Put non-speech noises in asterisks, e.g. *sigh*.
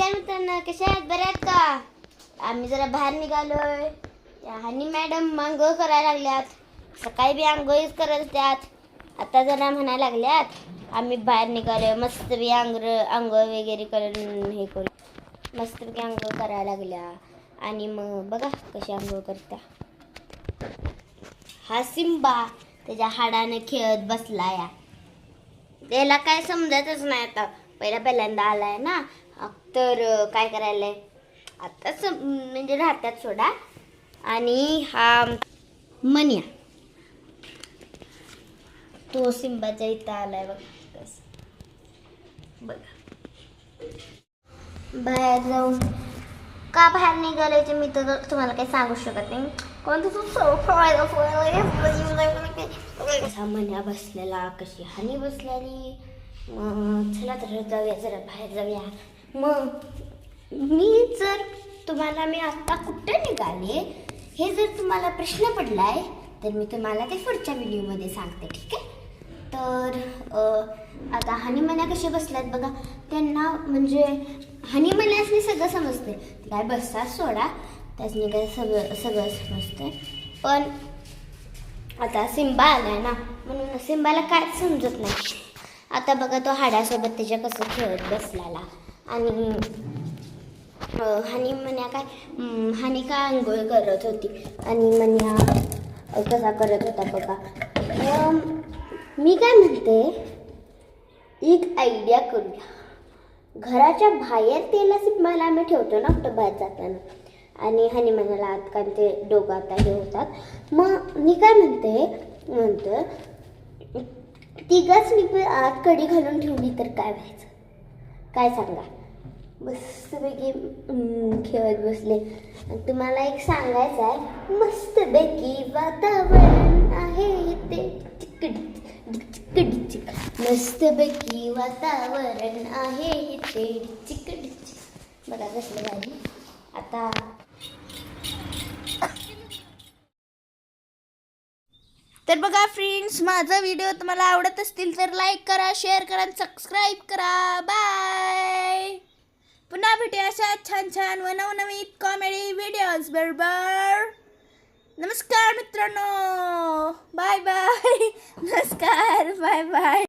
नमस्कार मित्रांनो कशा आहेत? बऱ्यात आहेत का? आम्ही जरा बाहेर निघालोय. त्या मॅडम आंघोळ करायला लागल्यात. सकाळी बी आंघोळीच करत त्यात आता जरा म्हणायला लागल्यात आम्ही बाहेर निघालोय. मस्त बी आंघोळ आंघोळ वगैरे करून हे करू मस्त बी आंघोळ करायला लागल्या. आणि मग बघा कशी आंघोळ करत्या. हा सिंबा त्याच्या हाडानं खेळत बसला या त्याला काय समजतच नाही आता. पहिला पहिल्यांदा आलाय ना तर काय करायला आहे सम म्हणजे राहत्यात सोडा. आणि हा मनिया. तो सिंबाच्या इथं आलाय बघ. कसं बघा. बाहेर जाऊन. का बाहेर निघालायचे मी तर तुम्हाला काही सांगू शकत नाही. कोणतं तू सामान्या बसलेला कशी हानी बसलेली. मग चला तर जाऊया जरा बाहेर जाऊया. मग मी जर तुम्हाला मी आत्ता कुठे निघाले हे जर तुम्हाला प्रश्न पडलाय तर मी तुम्हाला ते पुढच्या व्हिडिओमध्ये सांगते ठीक आहे? तर आता हनीमन्या कसे बसल्यात बघा. त्यांना म्हणजे हनीमन्यासनी सगळं समजते ते काय बसतात सोडा. त्यासनी काय सगळं सगळं समजते पण आता सिंबा आलाय ना म्हणून सिंबाला काय समजत नाही. आता बघा तो हाडासोबत त्याच्या कसं खेळत बसलेला. आणि अं, हानी म्हण्या काय हानी काय आंघोळ करत होती. आणि म्हण्या कसा करत होता बघा. मी काय म्हणते एक आयडिया करूया. घराच्या बाहेर तेला मला आम्ही ठेवतो ना कुठं बाहेर जाताना. आणि हनी म्हणाला आत कारण ते डोकं आता हे होतात. मग मी काय म्हणते म्हणतं तिघाच मी आत कडी घालून ठेवली तर काय व्हायचं? काय सांगा? मस्तपैकी खेळत बसले. तुम्हाला एक सांगायचं आहे मस्तपैकी वातावरण आहे ते चिकडी मस्तपैकी वातावरण आहे ते चिकट बघा कसलं भारी आता तर बघा फ्रेंड्स माझा व्हिडिओ तुम्हाला आवडत असतील तर लाईक करा शेअर करा सबस्क्राईब करा. बाय पुन्हा भेटूया अशा छान छान व नवनवीन कॉमेडी व्हिडिओज बरोबर. नमस्कार मित्रांनो. बाय बाय *laughs* नमस्कार. Bye bye